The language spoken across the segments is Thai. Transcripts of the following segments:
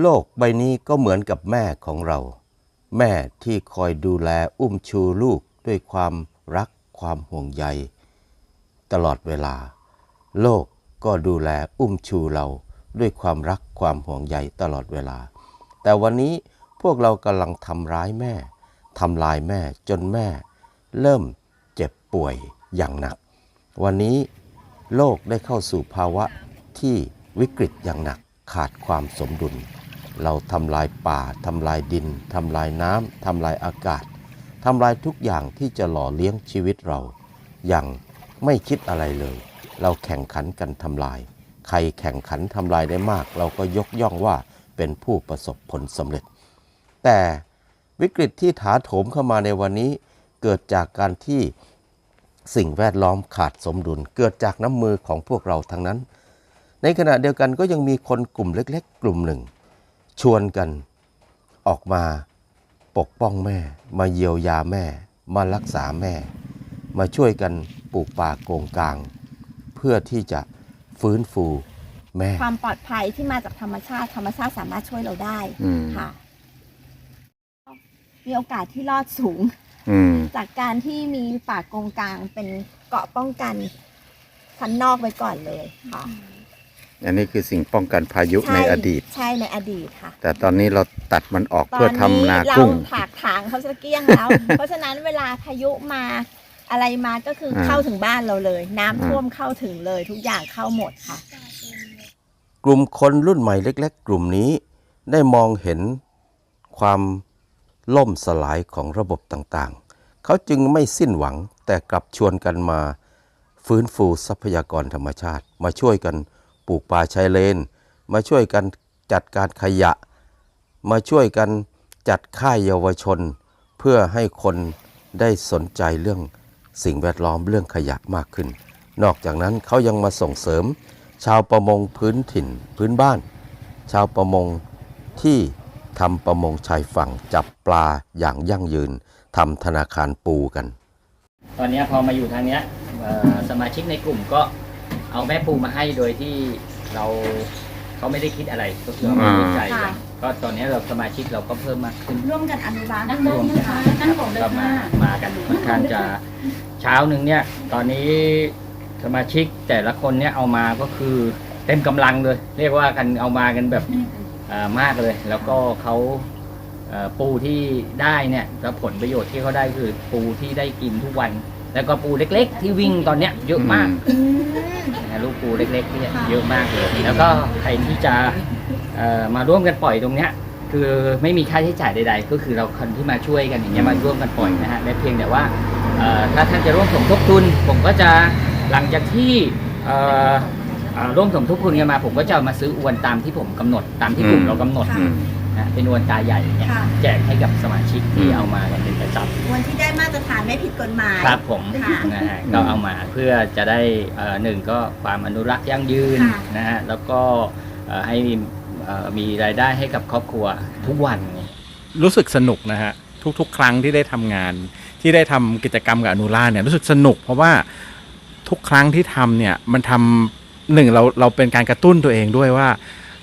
โลกใบนี้ก็เหมือนกับแม่ของเรา แม่ที่คอยดูแลอุ้มชูลูกด้วยความรักความห่วงใย ตลอดเวลา โลกก็ดูแลอุ้มชูเราด้วยความรักความห่วงใยตลอดเวลา แต่วันนี้พวกเรากำลังทำร้ายแม่ทำลายแม่จนแม่ เริ่มเจ็บป่วยอย่างหนัก วันนี้โลกได้เข้าสู่ภาวะที่วิกฤตอย่างหนัก ขาดความสมดุล เราทำลายป่าทำลายดินทำลายน้ำทำลายอากาศทำลายทุกอย่างที่จะหล่อเลี้ยงชีวิตเรา อย่างไม่คิดอะไรเลย เราแข่งขันกันทำลาย ใครแข่งขันทำลายได้มาก เราก็ยกย่องว่าเป็นผู้ประสบผลสำเร็จ แต่วิกฤตที่ถาโถมเข้ามาในวันนี้ เกิดจากการที่สิ่งแวดล้อมขาดสมดุล เกิดจากน้ำมือของพวกเราทั้งนั้น ในขณะเดียวกันก็ยังมีคนกลุ่มเล็ก ๆ กลุ่มหนึ่ง ชวนกันออกมาปกป้องแม่ มาเยียวยาแม่ มารักษาแม่ มาช่วยกันปลูกป่าโกงกลาง เพื่อที่จะฟื้นฟูแม่ ความปลอดภัยที่มาจากธรรมชาติธรรมชาติสามารถช่วยเราได้อืม ค่ะ มีโอกาสที่รอดสูง อืม จากการที่มีป่าโกงกลางเป็นเกราะป้องกันชั้นนอกไว้ก่อนเลยค่ะ อันนี้คือสิ่งป้องกันพายุช่ในอดีต ใช่ในอดีตค่ะ แต่ตอนนี้เราตัดมันออกตอเพื่อนทำนานี้เรากุ้งถากถางเขาจะเกลี้ยงแล้ว เพราะฉะนั้นเวลาพายุมาอะไรมาก็คืออาเข้าถึงบ้านเราเลย น้ำอ่าท่วมเข้าถึงเลย ทุกอย่างเข้าหมดค่ะ กลุ่มคนรุ่นใหม่เล็ก ๆ กลุ่มนี้ได้มองเห็นความล่มสลายของระบบต่างๆ เขาจึงไม่สิ้นหวังแต่กลับชวนกันมา ฟื้นฟูทรัพยากรธรรมชาติมาช่วยกัน ปลูกป่าชายเลน มาช่วยกันจัดการขยะ มาช่วยกันจัดค่ายเยาวชน เพื่อให้คนได้สนใจเรื่องสิ่งแวดล้อมเรื่องขยะมากขึ้น นอกจากนั้นเขายังมาส่งเสริม ชาวประมงพื้นถิ่นพื้นบ้าน ชาวประมงที่ทำประมงชายฝั่งจับปลาอย่างยั่งยืนทำธนาคารปูกัน ตอนนี้พอมาอยู่ทางนี้สมาชิกในกลุ่มก็ เอาแม่ปูมาให้โดยที่เราเขาไม่ได้คิดอะไรก็คือเอามาวิจัยค่ะ ก็ตอนเนี้ยเราสมาชิกเราก็เพิ่มมากขึ้น ร่วมกันอนุรักษ์รวมกันก็มามากันค่อนข้างจะเช้าหนึ่งเนี่ย ตอนนี้สมาชิกแต่ละคนเนี่ยเอามาก็คือเต็มกำลังเลย เรียกว่ากันเอามากันแบบเอ่อมากเลย แล้วก็เขาเอ่อปูที่ได้เนี่ยแล้วผลประโยชน์ที่เขาได้คือปูที่ได้กินทุกวัน แล้วก็ปูเล็ก ๆ ที่วิ่งตอนเนี้ยเยอะมากนะลูกปูเล็กๆเนี่ยเยอะมากเลยแล้วก็ใครที่จะเอ่อมาร่วมกันปล่อยตรงเนี้ยคือไม่มีค่าใช้จ่ายใด ๆ ก็คือเราคนที่มาช่วยกันอย่างเงี้ยมาร่วมกันปล่อยนะฮะและเพียงแต่ว่าเอ่อถ้าท่านจะร่วมสมทบทุน ผมก็จะหลังจากที่เอ่อเอ่อร่วมสมทบทุนกันมา ผมก็จะเอามาซื้ออวนตามที่ผมกำหนดตามที่กลุ่มอืมเรากำหนดค่ะ นะเป็นอวนตาใหญ่อย่างเงี้ยค่ะ แจกให้กับสมาชิกที่เอามากันเป็นประจำวันที่ได้มาตรฐานไม่ผิดกฎหมาย ครับผมค่ะนะฮะก็เอามาเพื่อจะได้เอ่อหนึ่งก็ความอนุรักษ์ยั่งยืนค่ะ นะฮะแล้วก็เอ่อให้เอ่อมีรายได้ให้กับครอบครัวทุกวันรู้สึกสนุกนะฮะทุกๆ ครั้งที่ได้ทำงาน ที่ได้ทำกิจกรรมกับอนุราเนี่ยรู้สึกสนุก เพราะว่าทุกครั้งที่ทำเนี่ยมันทำหนึ่งเราเราเป็นการกระตุ้นตัวเองด้วยว่า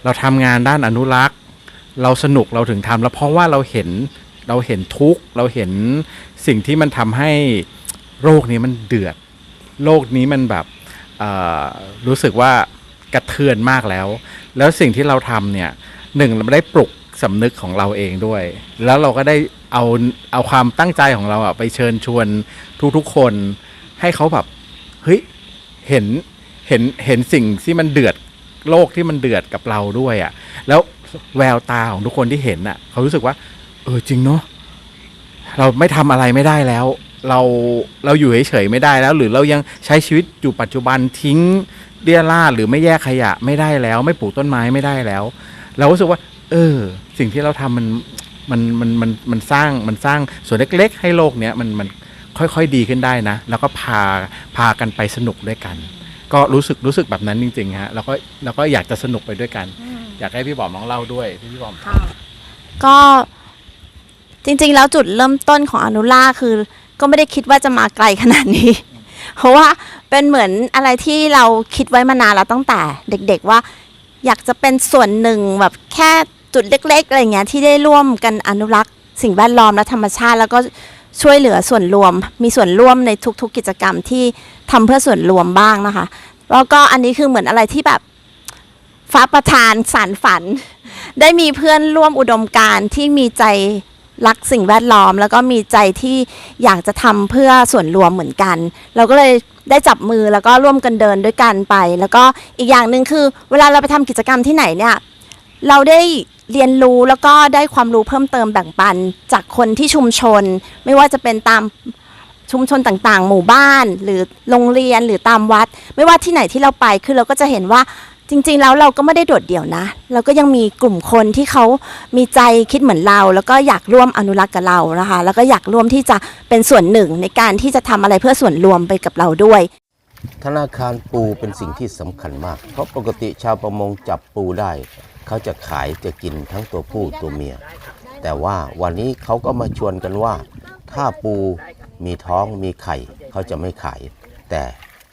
เราทำงานด้านอนุรักษ์ เราสนุกเราถึงทำแล้วเพราะว่าเราเห็นเราเห็นทุกข์เราเห็นสิ่งที่มันทำให้โรคนี้มันเดือดโลกนี้มันแบบรู้สึกว่ากระเทือนมากแล้ว แล้วสิ่งที่เราทำเนี่ยหนึ่งเราได้ปลุกสำนึกของเราเองด้วย แล้วเราก็ได้เอาเอาความตั้งใจของเราอะไปเชิญชวนทุกๆคนให้เขาแบบเฮ้ยเห็นเห็นเห็นสิ่งที่มันเดือดโลกที่มันเดือดกับเราด้วยอะแล้ว แววตาของทุกคนที่เห็นอะเขารู้สึกว่า เออจริงเนาะเราไม่ทำอะไรไม่ได้แล้ว เราเราอยู่เฉยๆไม่ได้แล้ว หรือเรายังใช้ชีวิตอยู่ปัจจุบันทิ้งเรียราดหรือไม่แยกขยะไม่ได้แล้ว ไม่ปลูกต้นไม้ไม่ได้แล้ว เรารู้สึกว่า เออ สิ่งที่เราทำมันมันมันมันมันสร้างมันสร้างส่วนเล็ก ๆ ให้โลกเนี้ยมันมันค่อยๆดีขึ้นได้นะ แล้วก็พาพากันไปสนุกด้วยกัน ก็รู้สึกรู้สึกแบบนั้นจริงๆฮะแล้วก็แล้วก็อยากจะสนุกไปด้วยกัน อยากให้พี่บอมน้องเล่าด้วยพี่บอมค่ะก็จริงๆ แล้วจุดเริ่มต้นของอนุล่าคือ ก็ไม่ได้คิดว่าจะมาไกลขนาดนี้ เพราะว่าเป็นเหมือนอะไรที่เราคิดไว้มานานแล้วตั้งแต่เด็กๆว่า อยากจะเป็นส่วนหนึ่งแบบแค่จุดเล็กๆอะไรเงี้ยที่ได้ร่วมกันอนุรักษ์ สิ่งแวดล้อมและธรรมชาติ แล้วก็ช่วยเหลือส่วนรวม มีส่วนร่วมในทุกๆกิจกรรมที่ทำเพื่อส่วนรวมบ้างนะคะแล้วก็อันนี้คือเหมือนอะไรที่แบบ ฟ้าประทานสารฝัน ได้มีเพื่อนร่วมอุดมการณ์ที่มีใจรักสิ่งแวดล้อม แล้วก็มีใจที่อยากจะทำเพื่อส่วนรวมเหมือนกัน เราก็เลยได้จับมือแล้วก็ร่วมกันเดินด้วยกันไป แล้วก็อีกอย่างหนึ่งคือ เวลาเราไปทำกิจกรรมที่ไหนเนี่ยเราได้เรียนรู้แล้วก็ได้ความรู้เพิ่มเติมแบ่งปันจากคนที่ชุมชน ไม่ว่าจะเป็นตามชุมชนต่างๆ หมู่บ้าน หรือโรงเรียนหรือตามวัด ไม่ว่าที่ไหนที่เราไปคือเราก็จะเห็นว่า จริงๆแล้วเราก็ไม่ได้โดดเดี่ยวนะ เราก็ยังมีกลุ่มคนที่เขามีใจคิดเหมือนเรา แล้วก็อยากร่วมอนุรักษ์กับเรานะคะ แล้วก็อยากร่วมที่จะเป็นส่วนหนึ่งในการที่จะทำอะไรเพื่อส่วนรวมไปกับเราด้วย ธนาคารปูเป็นสิ่งที่สำคัญมาก เพราะปกติชาวประมงจับปูได้ เขาจะขายจะกินทั้งตัวผู้ตัวเมีย แต่ว่าวันนี้เขาก็มาชวนกันว่า ถ้าปูมีท้องมีไข่เขาจะไม่ขาย แต่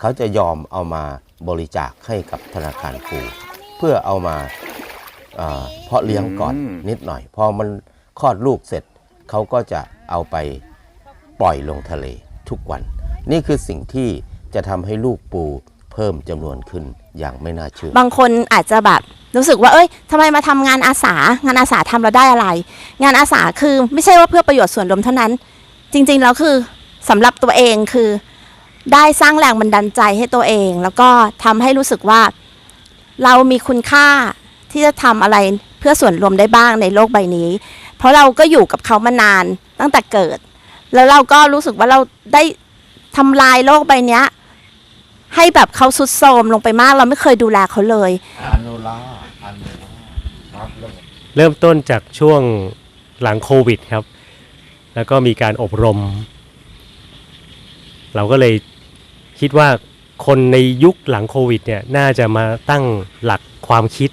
เขาจะยอมเอามา บริจาคให้กับธนาคารปูเพื่อเอามาเอ่อเพาะเลี้ยงก่อนอืมนิดหน่อย พอมันคลอดลูกเสร็จเขาก็จะเอาไปปล่อยลงทะเลทุกวัน นี่คือสิ่งที่จะทำให้ลูกปูเพิ่มจำนวนขึ้นอย่างไม่น่าเชื่อ บางคนอาจจะแบบรู้สึกว่าเอ้ยทำไมมาทำงานอาสา งานอาสาทำเราได้อะไร งานอาสาคือไม่ใช่ว่าเพื่อประโยชน์ส่วนรวมเท่านั้น จริงๆแล้วคือสำหรับตัวเองคือ ได้สร้างแรงบันดาลใจให้ตัวเอง แล้วก็ทำให้รู้สึกว่า เรามีคุณค่าที่จะทำอะไรเพื่อส่วนรวมได้บ้างในโลกใบนี้ เพราะเราก็อยู่กับเขามานานตั้งแต่เกิด แล้วเราก็รู้สึกว่าเราได้ทำลายโลกใบเนี้ยให้แบบเขาสุดโทรมลงไปมากเราไม่เคยดูแลเขาเลยอนุราอนุราครับเริ่มต้นจากช่วงหลังโควิดครับ แล้วก็มีการอบรม เราก็เลย คิดว่าคนในยุคหลังโควิดเนี่ยน่าจะมาตั้งหลักความคิด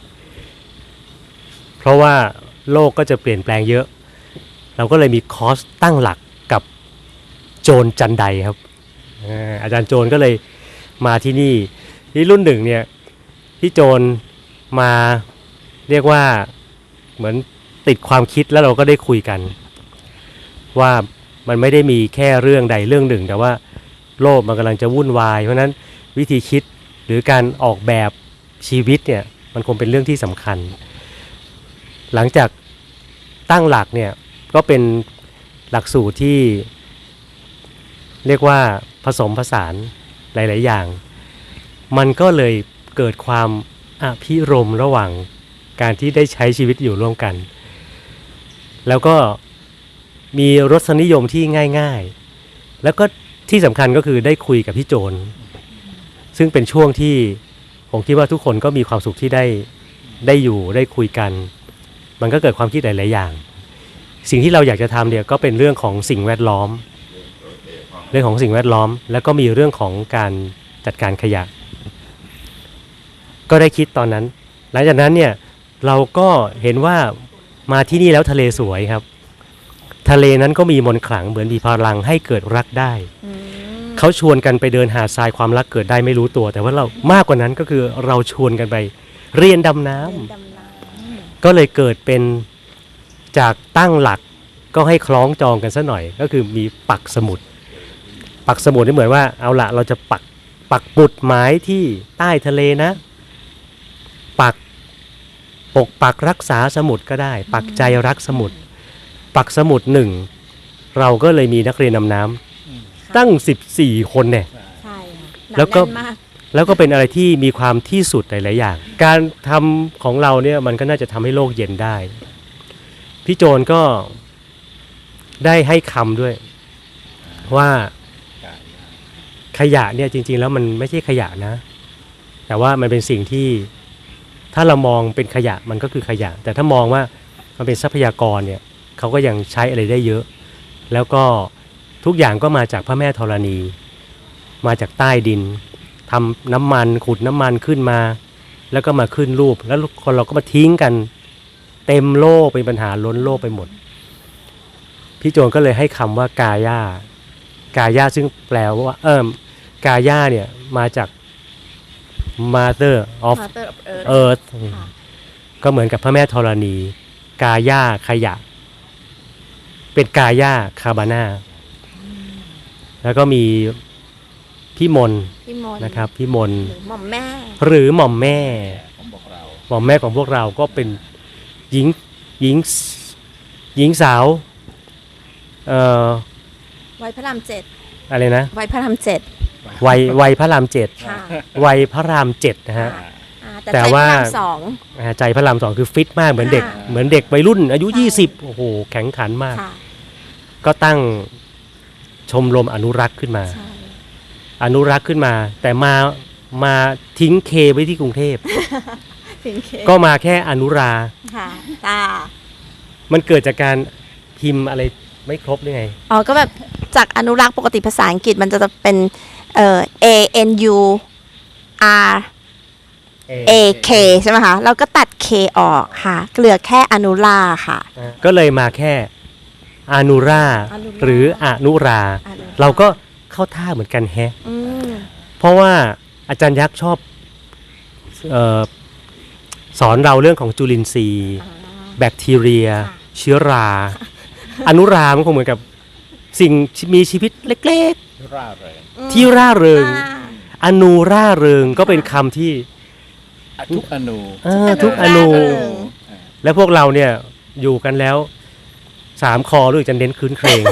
เพราะว่าโลกก็จะเปลี่ยนแปลงเยอะ เราก็เลยมีคอร์สตั้งหลักกับโจรจันไดครับอาอาจารย์โจรก็เลยมาที่นี่ที่รุ่นหนึ่งเนี่ยพี่โจรมาเรียกว่าเหมือนติดความคิดแล้วเราก็ได้คุยกัน ว่ามันไม่ได้มีแค่เรื่องใดเรื่องหนึ่ง แต่ว่า โลกมันกำลังจะวุ่นวาย เพราะฉะนั้นวิธีคิดหรือการออกแบบชีวิตเนี่ยมันคงเป็นเรื่องที่สำคัญ หลังจากตั้งหลักเนี่ยก็เป็นหลักสูตรที่เรียกว่าผสมผสานหลาย ๆ อย่าง มันก็เลยเกิดความอภิรมระหว่างการที่ได้ใช้ชีวิตอยู่ร่วมกัน แล้วก็มีรสนิยมที่ง่าย ๆ แล้วก็ ที่สำคัญก็คือได้คุยกับพี่โจน ซึ่งเป็นช่วงที่ผมคิดว่าทุกคนก็มีความสุขที่ได้ได้อยู่ได้คุยกัน มันก็เกิดความคิดหลาย ๆ อย่าง สิ่งที่เราอยากจะทำเนี่ยก็เป็นเรื่องของสิ่งแวดล้อม เรื่องของสิ่งแวดล้อม แล้วก็มีเรื่องของการจัดการขยะ ก็ได้คิดตอนนั้น หลังจากนั้นเนี่ยเราก็เห็นว่ามาที่นี่แล้วทะเลสวยครับ ทะเลนั้นก็มีมนต์ขลังเหมือนมีพลังให้เกิดรักได้ เขาชวนกันไปเดินหาดทรายความรักเกิดได้ไม่รู้ตัว แต่ว่าเรามากกว่านั้นก็คือเราชวนกันไป เรียนดำน้ำก็เลยเกิดเป็นจากตั้งหลักก็ให้คล้องจองกันซะหน่อย ก็คือมีปักสมุด ปักสมุดนี่เหมือนว่าเอาละเราจะปักปักปุดหมายที่ใต้ทะเลนะ ปักปกปักรักษาสมุดก็ได้ ปักใจรักสมุด ปักสมุดหนึ่งเราก็เลยมีนักเรียนดำน้ำตั้ง 14 คนเนี่ย ใช่แล้วก็หนัน่นมาก แล้วก็เป็นอะไรที่มีความที่สุดหลาย ๆ อย่าง การทำของเราเนี่ยมันก็น่าจะทำให้โลกเย็นได้ พี่โจนก็ได้ให้คำด้วย ว่าขยะเนี่ยจริง ๆ แล้วมันไม่ใช่ขยะนะ แต่ว่ามันเป็นสิ่งที่ถ้าเรามองเป็นขยะมันก็คือขยะ แต่ถ้ามองว่ามันเป็นทรัพยากรเนี่ย เขาก็ยังใช้อะไรได้เยอะ แล้วก็ทุกอย่างก็มาจากพระแม่ธรณี มาจากใต้ดินทำน้ำมันขุดน้ำมันขึ้นมา แล้วก็มาขึ้นรูป แล้วคนเราก็มาทิ้งกัน เต็มโลกเป็นปัญหาล้นโลกไปหมด พี่โจนก็เลยให้คำว่ากาย่ากาย่าซึ่งแปลว่าเอิมกาย่าเนี่ยมาจาก mother of Mother of Earth earth ก็เหมือนกับพระแม่ธรณี กาย่าขยะ เป็นกาย่าคาบาน่าแล้วก็มีพี่มนพี่มนต์นะครับพี่มนหรือหม่อมแม่ หรือหม่อมแม่ของพวกเราหม่อมแม่ของพวกเราก็เป็นหญิงหญิงหญิงสาวเอ่อวัยพระรามเจ็ดอะไรนะวัยพระรามเจ็ดวัยวัยพระรามเจ็ดค่ะวัยพระรามเจ็ดนะฮะอ่าแต่แต่ใจพว่าระรามสองอ่าใจพระรามสองคือฟิตมากเหมือนเด็กค่ะเหมือนเด็กวัยรุ่น อายุใช่20โอ้โหแข็งขันมากค่ะ ก็ตั้งชมรมอนุรักษ์ขึ้นมาใช่อนุรักษ์ขึ้นมา แต่มามาทิ้งเคไว้ที่กรุงเทพถึงเคก็มาแค่อนุราค่ะตามันเกิดจากการพิมพ์อะไรไม่ครบหรือไง อ๋อ ก็แบบจากอนุรักษ์ปกติภาษาอังกฤษมันจะเป็นเอ่อ A N U R A K ใช่ไหมคะ เราก็ตัด K ออกค่ะ เหลือแค่อนุราค่ะ ก็เลยมาแค่ อนุราอนุรา หรืออนุราอนุเราก็เข้าท่าเหมือนกันแฮะ อืมเพราะว่าอาจารย์ยักษ์ชอบเออสอนเราเรื่องของจุลินทรีย์ อ่า แบคทีเรีย ค่ะ เชื้อรา อนุรา มันคงเหมือนกับสิ่งมีชีวิตเล็ก ร่าเริงๆที่ร่าเริง อ่า อนูร่าเริงก็เป็นคำที่ทุกอนูเออทุกอนูร่าเริง และพวกเราเนี่ยอยู่กันแล้ว สามคอด้วยจะเน้นคืนเครง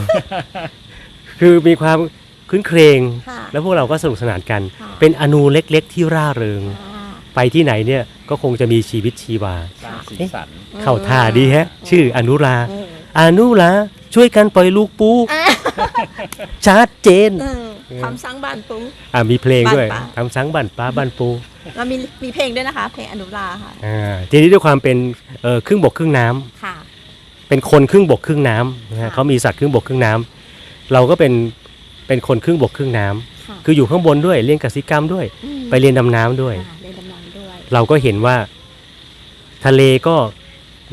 คือมีความคืนเครง ค่ะแล้วพวกเราก็สนุกสนานกัน ค่ะ เป็นอนูเล็กๆ ที่ร่าเริงอ่าไปที่ไหนเนี่ยก็คงจะมีชีวิตชีวา สร้างสีสัน เข้าท่าดีแฮะ ชื่ออนุราอืมอนุราช่วยกันปล่อยลูกปูอ่าชัดเจนอืมทำสร้างบ้านปูอ่ามีเพลงด้วยบ้านป่าทำสังบันปลาบันปูแล้วมีมีเพลงด้วยนะคะ เพลงอนุราค่ะ อ่าทีนี้ด้วยความเป็นเอ่อครึ่งบกครึ่งน้ำ ค่ะ เป็นคนครึ่งบกครึ่งน้ำนะฮะค่ะเขามีสัตว์ครึ่งบกครึ่งน้ำเราก็เป็นเป็นคนครึ่งบกครึ่งน้ำค่ะคืออยู่ข้างบนด้วยเรียนกสิกรรมด้วย มไปเรียนดำน้ำด้วยอ่าเรียนดำน้ำด้วย เราก็เห็นว่า ทะเลก็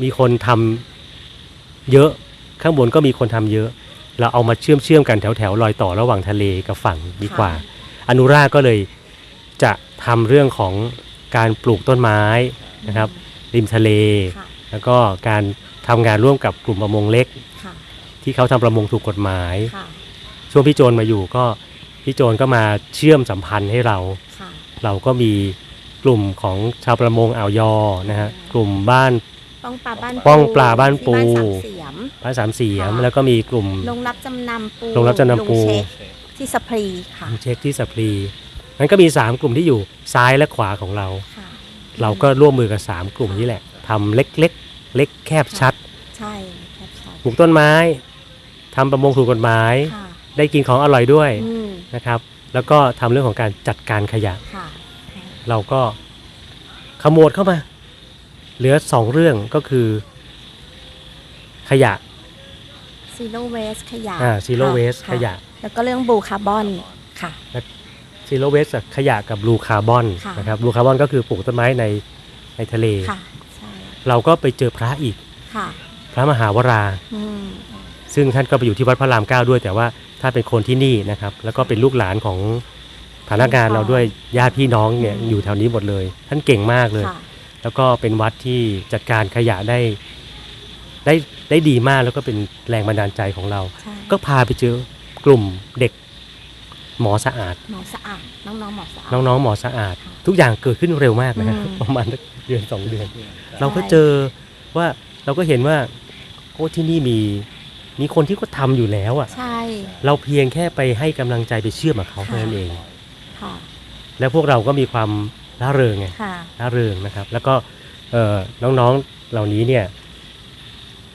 มีคนทำเยอะข้างบนก็มีคนทำเยอะ เราเอามาเชื่อมเชื่อมกันแถวแถวๆรอยต่อระหว่างทะเลกับฝั่งดีกว่าอนุราก็เลยจะทำเรื่องของการปลูกต้นไม้นะครับ ริมทะเล ค่ะ แล้วก็การ ทำงานร่วมกับกลุ่มประมงเล็ก ค่ะที่เขาทำประมงถูกกฎหมาย ค่ะช่วงพี่โจนมาอยู่ก็พี่โจนก็มาเชื่อมสัมพันธ์ให้เรา ค่ะ เราก็มีกลุ่มของชาวประมงอ่าวยอนะฮะกลุ่มบ้าน ป้องปลาบ้านป้องปลาบ้านปู ที่บ้านสามเสียมบ้านสามเสียม ค่ะ แล้วก็มีกลุ่ม ลงรับจำนำปูโรงรับจำนำปูลุงเช็คที่สะพรีค่ะเช็คที่สปรีนั้นก็มี 3 กลุ่มที่อยู่ซ้ายและขวาของเรา ค่ะ เราก็ร่วมมือกับ 3 กลุ่มนี้แหละทำเล็กๆ เเล็กแคบชัด ใช่แคบชัดปลูกต้นไม้ทำประมงถูกกฎหมาย ค่ะได้กินของอร่อยด้วยอืมนะครับ แล้วก็ทำเรื่องของการจัดการขยะ ค่ะเราก็ขโมดเข้ามา เหลือสองเรื่องก็คือ ขยะซีโร่เวสขยะอ่าซีโร่ค่ะเวสค่ะขยะ แล้วก็เรื่องบลูคาร์บอนค่ะ ซีโร่เวสขยะกับบลูคาร์บอนค่ะ นะครับบลูคาร์บอนก็คือปลูกต้นไม้ในในทะเล ค่ะใช่ เราก็ไปเจอพระอีกค่ะพระมหาวราอืมซึ่งท่านก็ไปอยู่ที่วัดพระรามเก้าด้วย แต่ว่าถ้าเป็นคนที่นี่นะครับ แล้วก็เป็นลูกหลานของพนักงานเราด้วยญาติพี่น้องเนี่ยอยู่แถวนี้หมดเลย ท่านเก่งมากเลยค่ะแล้วก็เป็นวัดที่จัดการขยะได้ได้ได้ดีมากแล้วก็เป็นแรงบันดาลใจของเราใช่ก็พาไปเจอกลุ่มเด็ก หมอสะอาด หมอสะอาดน้องๆหมอสะอาด น้องๆหมอสะอาดค่ะทุกอย่างเกิดขึ้นเร็วมากนะฮะอืม ประมาณสักเดือนสองเดือน เราก็เจอว่าเราก็เห็นว่าโอ้ที่นี่มีมีคนที่ก็ทำอยู่แล้วอะ ใช่เราเพียงแค่ไปให้กำลังใจไปเชื่อมกับเขาค่ะเท่านั้นเอง ค่ะแล้วพวกเราก็มีความร่าเริงไง ค่ะ ร่าเริงนะครับ แล้วก็เอ่อน้องๆเหล่านี้เนี่ย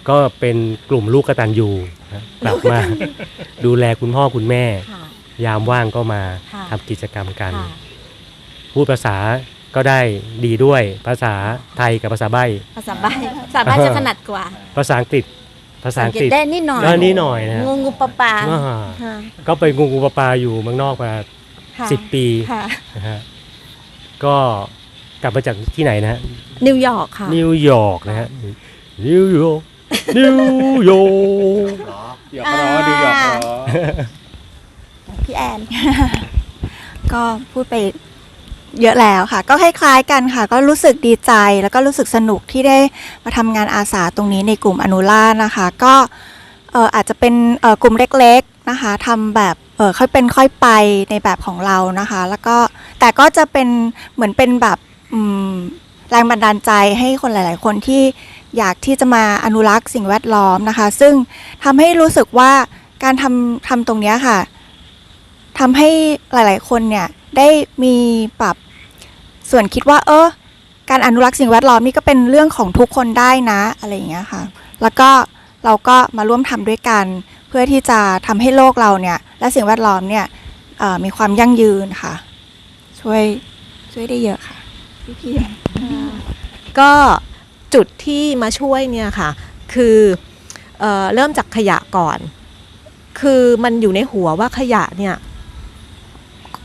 ก็เป็นกลุ่มลูกกตันยูนะกลับมาดูแลคุณพ่อคุณแม่ ค่ะ ยามว่างก็มาค่ะทำกิจกรรมกัน ค่ะพูดภาษาก็ได้ดีด้วยภาษาไทยกับภาษาใบ้ภาษาใบ้ภาษาใบ้จะถนัดกว่าภาษาอังกฤษ ภาษาอังกฤษได้นิดหน่อยได้นิดหน่อยนะงูงูปลาปลาอ่าค่ะก็ไปงูงูปลาปลาอยู่เมืองนอกมาค่ะสิบปีค่ะ นะฮะก็กลับมาจากที่ไหนนะฮะ นิวยอร์กค่ะ นิวยอร์กนะฮะนิวยอร์กนิวยอร์กหยอกล้อดูหยอกล้อ พี่แอน ก็พูดไปเยอะแล้วค่ะ ก็คล้ายๆกันค่ะ ก็รู้สึกดีใจแล้วก็รู้สึกสนุกที่ได้มาทำงานอาสาตรงนี้ในกลุ่มอนุล่านะคะ ก็อาจจะเป็นกลุ่มเล็กๆนะคะทำแบบเออค่อยเป็นค่อยไปในแบบของเรานะคะ แล้วก็แต่ก็จะเป็นเหมือนเป็นแบบแรงบันดาลใจให้คนหลาย ๆ คนที่อยากที่จะมาอนุรักษ์สิ่งแวดล้อมนะคะ ซึ่งทำให้รู้สึกว่าการทำทำตรงนี้ค่ะ ทำให้หลายๆ คนเนี่ยได้มีปรับส่วนคิดว่า เออการอนุรักษ์สิ่งแวดล้อมนี่ก็เป็นเรื่องของทุกคนได้นะอะไรอย่างเงี้ยค่ะ แล้วก็เราก็มาร่วมทำด้วยกัน เพื่อที่จะทำให้โลกเราเนี่ยและสิ่งแวดล้อมเนี่ยมีความยั่งยืนค่ะ ช่วยช่วยได้เยอะค่ะพี่ก็จุดที่มาช่วยเนี่ยค่ะ คือเออเริ่มจากขยะก่อน คือมันอยู่ในหัวว่าขยะเนี่ย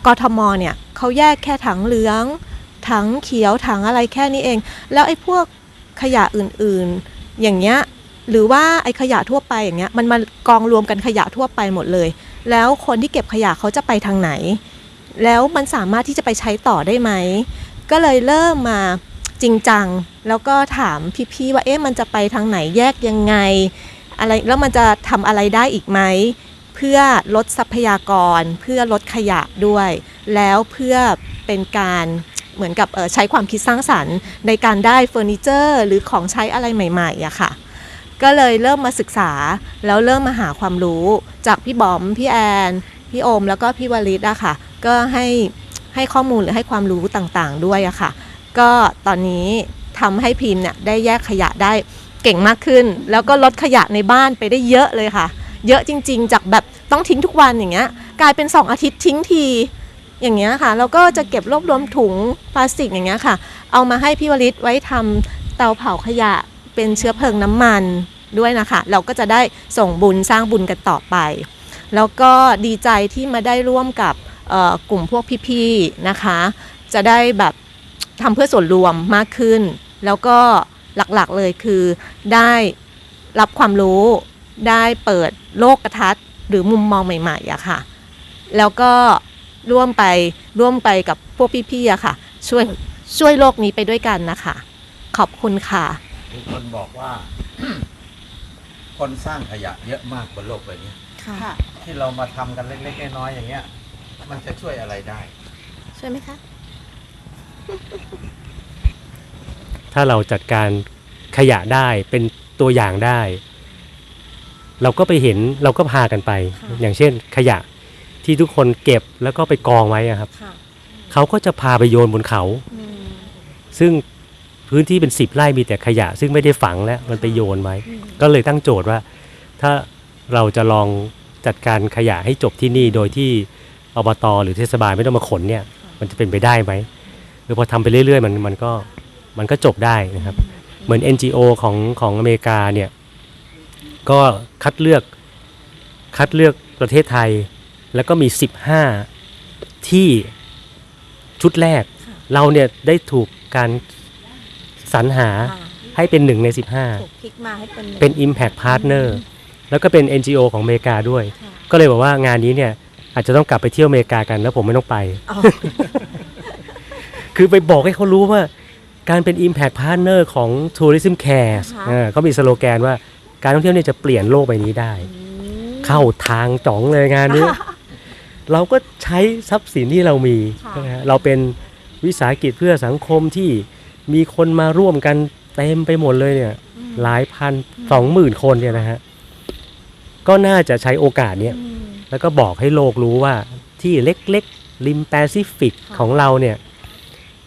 กทมเนี่ยเขาแยกแค่ถังเหลือง ถังเขียวถังอะไรแค่นี้เอง แล้วไอ้พวกขยะอื่นๆ อย่างเงี้ยหรือว่าไอ้ขยะทั่วไปอย่างเงี้ยมันมากองรวมกันขยะทั่วไปหมดเลย แล้วคนที่เก็บขยะเขาจะไปทางไหน แล้วมันสามารถที่จะไปใช้ต่อได้ไหม ก็เลยเริ่มมาจริงจัง แล้วก็ถามพี่ๆว่าเอ๊ะมันจะไปทางไหนแยกยังไงอะไรแล้วมันจะทำอะไรได้อีกไหม เพื่อลดทรัพยากร เพื่อลดขยะด้วย แล้วเพื่อเป็นการเหมือนกับใช้ความคิดสร้างสรรค์ ในการได้เฟอร์นิเจอร์ หรือของใช้อะไรใหม่ๆอะค่ะ ก็เลยเริ่มมาศึกษาแล้วเริ่มมาหาความรู้จากพี่บอม พี่แอน พี่โอมแล้วก็พี่วลิตอะค่ะ ก็ให้ให้ข้อมูลหรือให้ความรู้ต่างๆด้วยอะค่ะ ก็ตอนนี้ทำให้พิมพ์เนี่ยได้แยกขยะได้เก่งมากขึ้น แล้วก็ลดขยะในบ้านไปได้เยอะเลยค่ะ เยอะจริง ๆ จากแบบต้องทิ้งทุกวันอย่างเงี้ยกลายเป็น 2 อาทิตย์ทิ้งทีอย่างเงี้ยค่ะแล้วก็จะเก็บรวบรวมถุงพลาสติกอย่างเงี้ยค่ะ เอามาให้พี่วริศไว้ทำเตาเผาขยะเป็นเชื้อเพลิงน้ำมันด้วยนะคะ เราก็จะได้ส่งบุญสร้างบุญกันต่อไป แล้วก็ดีใจที่มาได้ร่วมกับกลุ่มพวกพี่ๆนะคะ จะได้แบบทำเพื่อส่วนรวมมากขึ้น แล้วก็หลักๆเลยคือได้รับความรู้ ได้เปิดโลกทัศน์ หรือมุมมองใหม่ๆอะค่ะ แล้วก็ร่วมไปร่วมไปกับพวกพี่ๆอะค่ะ ช่วยช่วยโลกนี้ไปด้วยกันนะคะ ขอบคุณค่ะมีคนบอกว่า คนสร้างขยะเยอะมากบนโลกใบนี้ค่ะ ที่เรามาทำกันเล็กๆน้อยๆอย่างเงี้ย มันจะช่วยอะไรได้ ช่วยไหมคะ ถ้าเราจัดการขยะได้เป็นตัวอย่างได้ เราก็ไปเห็นเราก็พากันไป ค่ะอย่างเช่นขยะที่ทุกคนเก็บแล้วก็ไปกองไว้อะครับ ค่ะเขาก็จะพาไปโยนบนเขา อืมซึ่งพื้นที่เป็นสิบไร่มีแต่ขยะ ซึ่งไม่ได้ฝังแล้วมันไปโยนไว้ก็เลยตั้งโจทย์ว่า ถ้าเราจะลองจัดการขยะให้จบที่นี่โดยที่อบตหรือเทศบาลไม่ต้องมาขนเนี่ย มันจะเป็นไปได้ไหมหรือพอทำไปเรื่อยๆ มันมันก็มันก็จบได้นะครับ เหมือน NGO ของของอเมริกาเนี่ย ก็คัดเลือกคัดเลือกประเทศไทย แล้วก็มี 15 ที่ชุดแรก เราเนี่ยได้ถูกการสรรหาค่ะให้เป็นหนึ่งในถูกพลิกมาให้เป็นหง15เป็น Impact Partner แล้วก็เป็น NGO ของอเมริกาด้วยค่ะก็เลยบอกว่างานนี้เนี่ยอาจจะต้องกลับไปเที่ยวอเมริกากันแล้วผมไม่ต้องไปอ๋อคือไปบอกให้เขารู้ว่าการเป็น Impact Partner ของ Tourism Cares อ่าฮะอ่าเขามีสโลแกนว่า การท่องเที่ยวเนี่ยจะเปลี่ยนโลกใบนี้ได้ เข้าทางจ๋องเลยงานนี้ เราก็ใช้ทรัพย์สินที่เรามีค่ะใช่ไหมฮะเราเป็นวิสาหกิจเพื่อสังคมที่มีคนมาร่วมกันเต็มไปหมดเลยเนี่ย หลายพันสองหมื่นคนเนี่ยนะฮะก็น่าจะใช้โอกาสเนี้ยอืมแล้วก็บอกให้โลกรู้ว่าที่เล็กๆ ริมแปซิฟิกค่ะของเราเนี่ย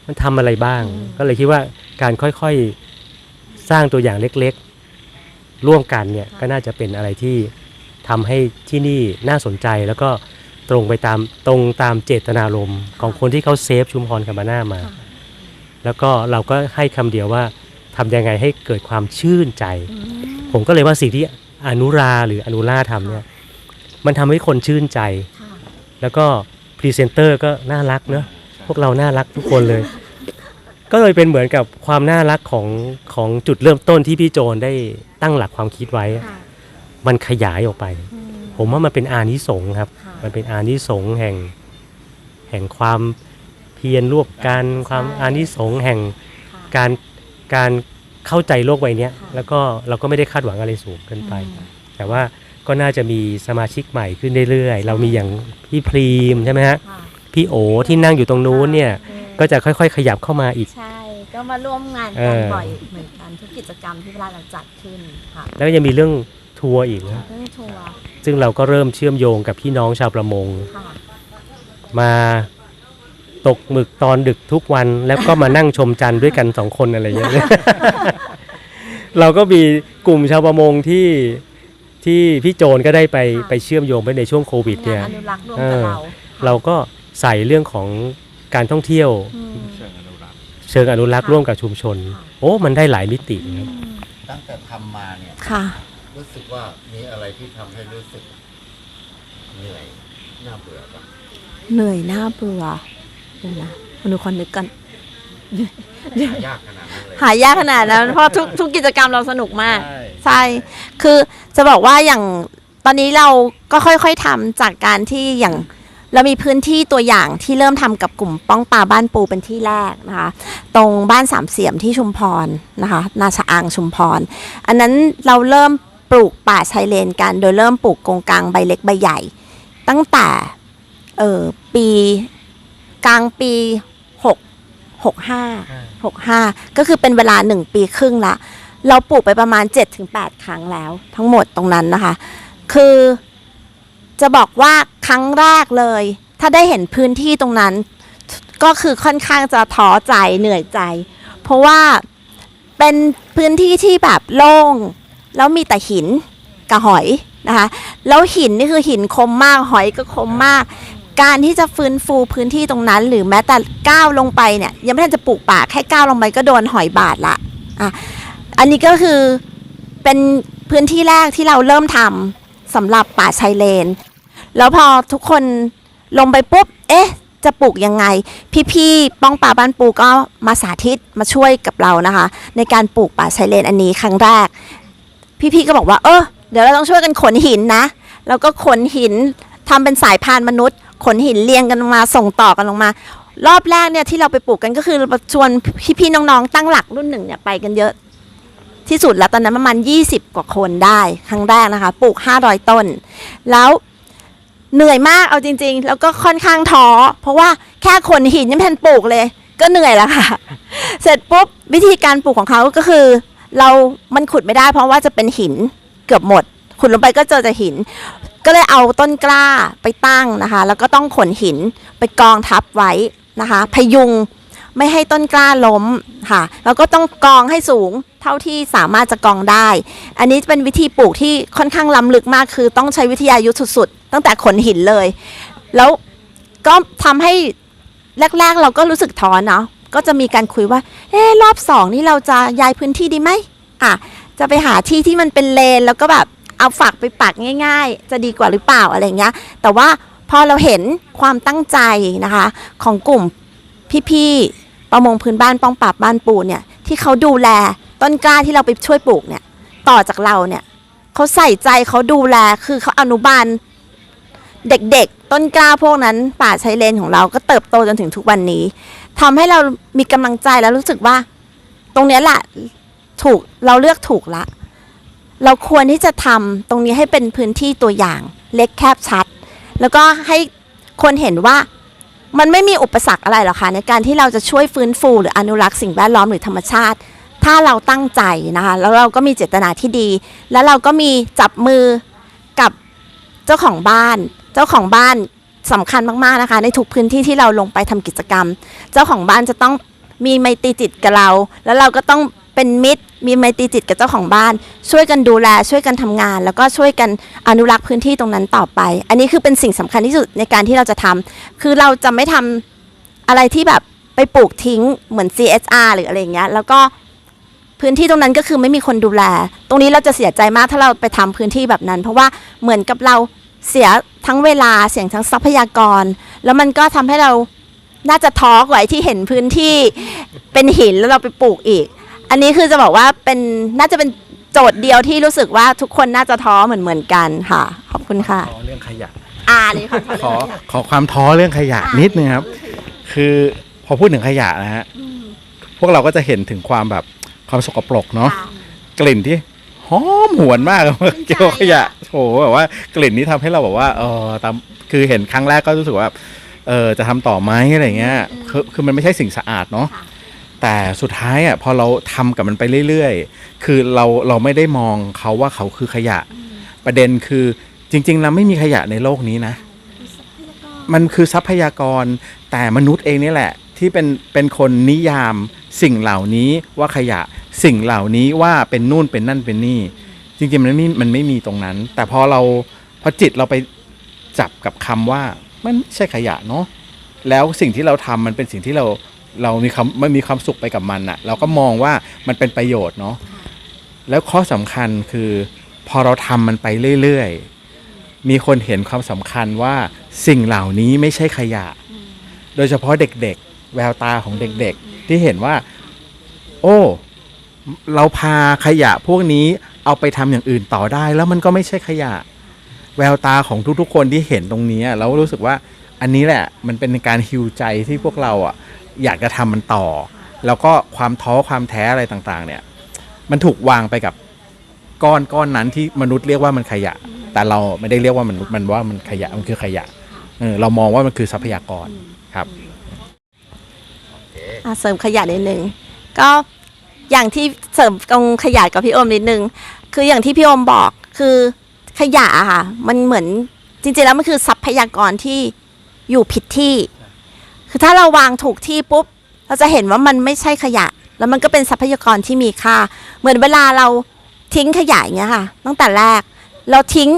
มันทำอะไรบ้างอืมก็เลยคิดว่าการค่อยๆ สร้างตัวอย่างเล็กๆ ร่วมกันเนี่ยก็น่าจะเป็นอะไรที่ทำให้ที่นี่น่าสนใจแล้วก็ตรงไปตามตรงตามเจตนารมณ์ของคนที่เขาเซฟชุมพรคามาน่ามาค่ะแล้วก็เราก็ให้คำเดียวว่าทำยังไงให้เกิดความชื่นใจอืมผมก็เลยว่าสิ่งที่อนุราหรืออนุราทำเนี่ยมันทำให้คนชื่นใจค่ะแล้วก็พรีเซนเตอร์ก็น่ารักเนอะพวกเราน่ารักทุกคนเลย ก็เลยเป็นเหมือนกับความน่ารักของของจุดเริ่มต้นที่พี่โจนได้ตั้งหลักความคิดไว้ ค่ะมันขยายออกไป อืม ผมว่ามันเป็นอานิสงส์ครับ ค่ะ มันเป็นอานิสงส์แห่ง แห่งความเพีพียรร่วมกัน ความอานิสงส์แห่งการการเข้าใจโลกใบเนี้ยแล้วก็เราก็ไม่ได้คาดหวังอะไรสูงเกินไปแต่ว่าก็น่าจะมีสมาชิกใหม่ขึ้นเรื่อยๆ เรามีอย่างพี่พรีมใช่ไหมฮะ ค่ะพี่โอที่นั่งอยู่ตรงนู้นเนี่ยก็จะค่อยๆ ขยับเข้ามาอีก ใช่ ก็มาร่วมงานเอกันอบ่อยเหมือนกันทุกกิจกรรมที่เวลาเราจัดขึ้นค่ะแล้วก็ยังมีเรื่องทัวร์อีกนะเรื่องทัวร์ซึ่งเราก็เริ่มเชื่อมโยงกับพี่น้องชาวประมงค่ะมาตกหมึกตอนดึกทุกวันแล้วก็มานั่งชมจันทร์ด้วยกันสองคนอะไรอย่างเงี้ยเราก็มีกลุ่มชาวประมงที่ที่พี่โจนก็ได้ไปค่ะไปเชื่อมโยงไปในช่วงโควิดเนี่ยงานอนุรักษ์ร่วมเอกับอเราเราก็ใส่เรื่องของการท่องเที่ยวอืม เชิงอนุรักษ์เชิงอนุรักษ์ค่ะร่วมกับชุมชนค่ะโอ้มันได้หลายมิตินะครับตั้งแต่ทำมาเนี่ย ค่ะ รู้สึกว่ามีอะไรที่ทำให้รู้สึกเหนื่อยน่าเบื่อบ้างเหนื่อยหน้าเบื่อเดี๋ยวนะหนูคนนึกกันยากขนาดนั้นเลยหายากขนาดนั้น เพราะทุกทุกกิจกรรมเราสนุกมาก ใช่ใช่คือจะบอกว่าอย่างตอนนี้เราก็ค่อยๆทำจากการที่อย่าง เรามีพื้นที่ตัวอย่างที่เริ่มทำกับกลุ่มป้องปลาบ้านปูเป็นที่แรกนะคะ ตรงบ้านสามเสียมที่ชุมพรนะคะนาชะอางชุมพร อันนั้นเราเริ่มปลูกป่าชายเลนกัน โดยเริ่มปลูกกงกลางใบเล็กใบใหญ่ ตั้งแต่เออปีกลางปีหกหกห้าหกห้าก็คือเป็นเวลาหนึ่งปีครึ่งละ เราปลูกไปประมาณ7-8ครั้งแล้ว ทั้งหมดตรงนั้นนะคะ คือ จะบอกว่าครั้งแรกเลย ถ้าได้เห็นพื้นที่ตรงนั้น ก็คือค่อนข้างจะท้อใจเหนื่อยใจ เพราะว่าเป็นพื้นที่ที่แบบโล่ง แล้วมีแต่หินกับหอยนะคะแล้วหินนี่คือหินคมมากหอยก็คมมาก การที่จะฟื้นฟูพื้นที่ตรงนั้น หรือแม้แต่ก้าวลงไปเนี่ยยังไม่ทันจะปลูกป่าแค่ก้าวลงไปก็โดนหอยบาดละอะอันนี้ก็คือเป็นพื้นที่แรกที่เราเริ่มทำ สำหรับป่าชายเลน แล้วพอทุกคนลงไปปุ๊บ เอ๊ะ จะปลูกยังไง พี่ๆป้องป่าบ้านปูก็มาสาธิตมาช่วยกับเรานะคะ ในการปลูกป่าชายเลนอันนี้ครั้งแรก พี่ๆก็บอกว่า เออเดี๋ยวเราต้องช่วยกันขนหินนะ แล้วก็ขนหินทำเป็นสายพานมนุษย์ ขนหินเรียงกันมาส่งต่อกันลงมา รอบแรกเนี่ยที่เราไปปลูกกันก็คือชวนพี่ๆน้องๆตั้งหลักรุ่นหนึ่งเนี่ยไปกันเยอะ ที่สุดแล้วตอนนั้นประมาณ 20 กว่าคนได้ครั้งแรกนะคะ ปลูก 500 ต้น แล้วเหนื่อยมากเอาจริง ๆ แล้วก็ค่อนข้างท้อเพราะว่าแค่ขนหินยังไม่ทันปลูกเลย ก็เหนื่อยแล้วค่ะ เสร็จปุ๊บวิธีการปลูกของเขาก็คือ เรามันขุดไม่ได้ เพราะว่าจะเป็นหินเกือบหมด ขุดลงไปก็เจอแต่หิน ก็เลยเอาต้นกล้าไปตั้งนะคะ แล้วก็ต้องขนหินไปกองทับไว้นะคะ พยุง ไม่ให้ต้นกล้าล้มค่ะ แล้วก็ต้องกองให้สูงเท่าที่สามารถจะกองได้ อันนี้เป็นวิธีปลูกที่ค่อนข้างล้ำลึกมาก คือต้องใช้วิทยายุทธสุดๆ ตั้งแต่ขนหินเลย แล้วก็ทำให้แรกๆ เราก็รู้สึกท้อเนาะ ก็จะมีการคุยว่า เอ๊รอบสองนี่เราจะย้ายพื้นที่ดีไหมอะ จะไปหาที่ที่มันเป็นเลนแล้วก็แบบเอาฝักไปปักง่าย ๆ จะดีกว่าหรือเปล่าอะไรเงี้ย แต่ว่าพอเราเห็นความตั้งใจนะคะของกลุ่มพี่ๆ ประมงพื้นบ้านป้องปราบบ้านปูเนี่ยที่เขาดูแลต้นกล้าที่เราไปช่วยปลูกเนี่ยต่อจากเราเนี่ยเขาใส่ใจเขาดูแลคือเขาอนุบาล เด็กๆ ต้นกล้าพวกนั้น ป่าชายเลนของเราก็เติบโตจนถึงทุกวันนี้ทำให้เรามีกำลังใจแล้วรู้สึกว่า ตรงนี้แหละถูกเราเลือกถูกละ เราควรที่จะทำตรงนี้ให้เป็นพื้นที่ตัวอย่าง เล็กแคบชัด แล้วก็ให้คนเห็นว่า มันไม่มีอุปสรรคอะไรหรอกค่ะในการที่เราจะช่วยฟื้นฟู หรืออนุรักษ์สิ่งแวดล้อมหรือธรรมชาติ ถ้าเราตั้งใจนะคะ แล้วเราก็มีเจตนาที่ดี แล้วเราก็มีจับมือกับเจ้าของบ้าน เจ้าของบ้านสำคัญมาก ๆ นะคะ ในทุกพื้นที่ที่เราลงไปทำกิจกรรม เจ้าของบ้านจะต้องมีไมตรีจิตกับเรา แล้วเราก็ต้อง เป็นมิตร มีไมตรีจิตกับเจ้าของบ้าน ช่วยกันดูแล ช่วยกันทำงาน แล้วก็ช่วยกันอนุรักษ์พื้นที่ตรงนั้นต่อไป อันนี้คือเป็นสิ่งสำคัญที่สุดในการที่เราจะทำคือเราจะไม่ทำอะไรที่แบบไปปลูกทิ้งเหมือน CSR หรืออะไรอย่างเงี้ย แล้วก็พื้นที่ตรงนั้นก็คือไม่มีคนดูแล ตรงนี้เราจะเสียใจมากถ้าเราไปทำพื้นที่แบบนั้น เพราะว่าเหมือนกับเราเสียทั้งเวลาเสียทั้งทรัพยากร แล้วมันก็ทำให้เราน่าจะท้อกว่าที่เห็นพื้นที่เป็นหินแล้วเราไปปลูกอีก อันนี้คือจะบอกว่าเป็นน่าจะเป็นโจทย์เดียวที่รู้สึกว่าทุกคนน่าจะท้อเหมือนเหมือนๆกันค่ะ ขอบคุณค่ะขอเรื่องขยะ อ่าเลยค่ะ ขอขอความท้อเรื่องขยะนิดนึงครับ คือพอพูดถึงขยะนะฮะพวกเราก็จะเห็นถึงความแบบความสกปรกเนาะกลิ่นที่หอมหวนมากเกี่ยวกับขยะโอ้โหแบบว่ากลิ่นนี้ทำให้เราแบบว่าเออตามคือเห็นครั้งแรกก็รู้สึกว่าเออจะทำต่อไหมอะไรเงี้ยคือคือมันไม่ใช่สิ่งสะอาดเนาะค่ะ แต่สุดท้ายอะพอเราทำกับมันไปเรื่อยๆ คือเราเราไม่ได้มองเขาว่าเขาคือขยะ ประเด็นคือจริงๆแล้วไม่มีขยะในโลกนี้นะ มันคือทรัพยากรแต่มนุษย์เองนี่แหละ ที่เป็นเป็นคนนิยามสิ่งเหล่านี้ว่าขยะสิ่งเหล่านี้ว่าเป็นนู่นเป็นนั่นเป็นนี่ จริงๆมันไม่มันไม่มีตรงนั้น แต่พอเราพอจิตเราไปจับกับคำว่ามันไม่ใช่ขยะเนาะแล้วสิ่งที่เราทำมันเป็นสิ่งที่เรา เรามีความมันมีความสุขไปกับมันอะเราก็มองว่ามันเป็นประโยชน์เนาะแล้วข้อสำคัญคือพอเราทำมันไปเรื่อยๆ มีคนเห็นความสำคัญว่าสิ่งเหล่านี้ไม่ใช่ขยะ โดยเฉพาะเด็กๆ แววตาของเด็กๆ ที่เห็นว่า โอ้ เราพาขยะพวกนี้เอาไปทำอย่างอื่นต่อได้ แล้วมันก็ไม่ใช่ขยะ แววตาของทุกๆ คนที่เห็นตรงนี้อะเรารู้สึกว่าอันนี้แหละมันเป็นการฮิวใจที่พวกเราอะ อยากจะทำมันต่อ แล้วก็ความท้อความแท้อะไรต่างๆ เนี่ย มันถูกวางไปกับก้อนก้อนนั้นที่มนุษย์เรียกว่ามันขยะ แต่เราไม่ได้เรียกว่ามันมันว่ามันขยะมันคือขยะเออเรามองว่ามันคือทรัพยากรครับเสริมขยะนิดนึงก็อย่างที่เสริมตรงขยะกับพี่อมนิดนึงคืออย่างที่พี่อมบอกคือขยะอะค่ะ มันเหมือนจริงๆแล้วมันคือทรัพยากรที่อยู่ผิดที่ คือถ้าเราวางถูกที่ปุ๊บ เราจะเห็นว่ามันไม่ใช่ขยะ แล้วมันก็เป็นทรัพยากรที่มีค่า เหมือนเวลาเราทิ้งขยะอย่างเงี้ยค่ะ ตั้งแต่แรก เราทิ้ง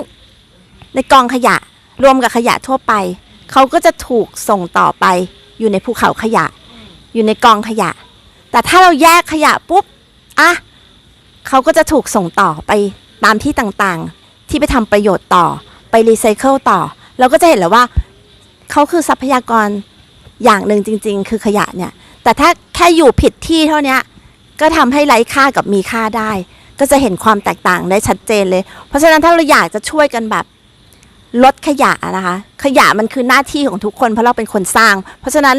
ในกองขยะรวมกับขยะทั่วไป เขาก็จะถูกส่งต่อไปอยู่ในภูเขาขยะ อยู่ในกองขยะ แต่ถ้าเราแยกขยะปุ๊บอะเขาก็จะถูกส่งต่อไปตามที่ต่างๆ ที่ไปทำประโยชน์ต่อไปรีไซเคิลต่อ เราก็จะเห็นแล้วว่า เขาคือทรัพยากร อย่างหนึ่งจริง ๆ คือขยะเนี่ย แต่ถ้าแค่อยู่ผิดที่เท่านี้ก็ทำให้ไร้ค่ากับมีค่าได้ ก็จะเห็นความแตกต่างได้ชัดเจนเลย เพราะฉะนั้นถ้าเราอยากจะช่วยกันแบบลดขยะนะคะ ขยะมันคือหน้าที่ของทุกคนเพราะเราเป็นคนสร้าง เพราะฉะนั้น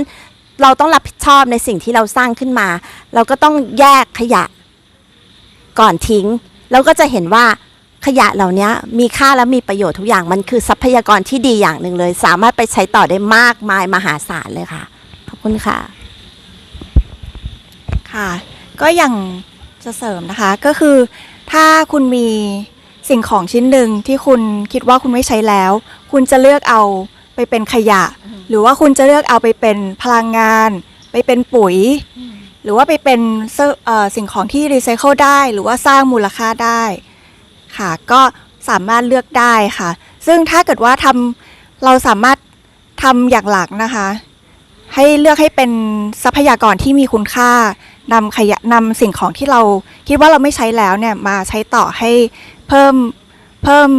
เราต้องรับผิดชอบในสิ่งที่เราสร้างขึ้นมา เราก็ต้องแยกขยะก่อนทิ้งแล้วก็จะเห็นว่า ขยะเหล่านี้มีค่าและมีประโยชน์ทุกอย่างมันคือทรัพยากรที่ดีอย่างหนึ่งเลย สามารถไปใช้ต่อได้มากมายมหาศาลเลยค่ะ ขอบคุณค่ะ ค่ะ ก็อย่างจะเสริมนะคะก็คือถ้าคุณมีสิ่งของชิ้นหนึ่งที่คุณคิดว่าคุณไม่ใช้แล้ว คุณจะเลือกเอาไปเป็นขยะ หรือว่าคุณจะเลือกเอาไปเป็นพลังงาน ไปเป็นปุ๋ย หรือว่าไปเป็นสิ่งของที่รีไซเคิลได้ หรือว่าสร้างมูลค่าได้ ค่ะ ก็สามารถเลือกได้ค่ะ ซึ่งถ้าเกิดว่าทำเราสามารถทำอย่างหลักนะคะ ให้เลือกให้เป็นทรัพยากรที่มีคุณค่านำขยะนำสิ่งของที่เราคิดว่าเราไม่ใช้แล้วเนี่ยมาใช้ต่อให้เพิ่มเพิ่ม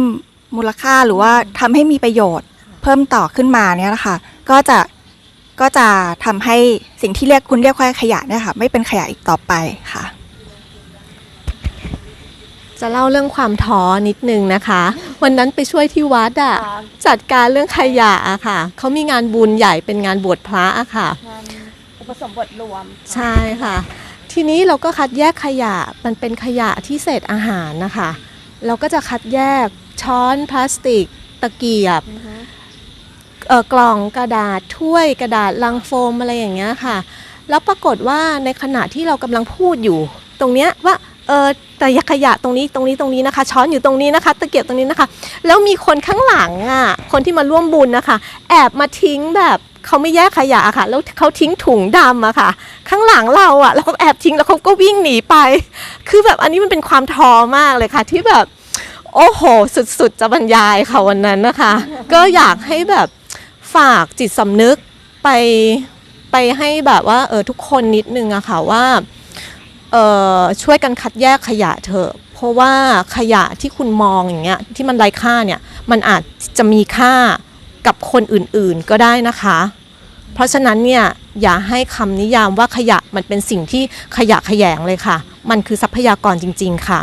มูลค่าหรือว่าทำให้มีประโยชน์ เพิ่มต่อขึ้นมาเนี่ยนะคะ ก็จะก็จะทำให้สิ่งที่เรียกคุณเรียกว่าขยะเนี่ยค่ะ ไม่เป็นขยะอีกต่อไปค่ะ จะเล่าเรื่องความท้อนิดนึงนะคะ วันนั้นไปช่วยที่วัดอะจัดการเรื่องขยะอะค่ะเขามีงานบุญใหญ่เป็นงานบวชพระอะค่ะอุปสมบทรวม ใช่ค่ะ ทีนี้เราก็คัดแยกขยะมันเป็นขยะที่เศษอาหารนะคะ เราก็จะคัดแยกช้อนพลาสติก ตะเกียบเอ่อกล่องกระดาษถ้วยกระดาษลังโฟมอะไรอย่างเงี้ยค่ะ แล้วปรากฏว่าในขณะที่เรากำลังพูดอยู่ ตรงเนี้ยว่า เออแต่ขยะตรงนี้ตรงนี้ตรงนี้นะคะ ช้อนอยู่ตรงนี้นะคะ ตะเกียบตรงนี้นะคะ แล้วมีคนข้างหลังอะคนที่มาร่วมบุญนะคะ แอบมาทิ้งแบบเขาไม่แยกขยะอะค่ะ แล้วเขาทิ้งถุงดำอะค่ะ ข้างหลังเราอะแล้วเขาแอบทิ้งแล้วเขาก็วิ่งหนีไป คือแบบอันนี้มันเป็นความท้อมากเลยค่ะ ที่แบบ โอ้โห สุดๆ จะบรรยายค่ะวันนั้นนะคะ ก็อยากให้แบบฝากจิตสำนึกไปไปให้แบบว่าเออทุกคนนิดนึงอะค่ะว่า ช่วยกันคัดแยกขยะเถอะ เพราะว่าขยะที่คุณมองอย่างเงี้ยที่มันไร้ค่าเนี่ยมันอาจจะมีค่ากับคนอื่นๆก็ได้นะคะ เพราะฉะนั้นเนี่ยอย่าให้คำนิยามว่าขยะมันเป็นสิ่งที่ขยะขยงเลยค่ะ มันคือทรัพยากรจริง ๆ ค่ะ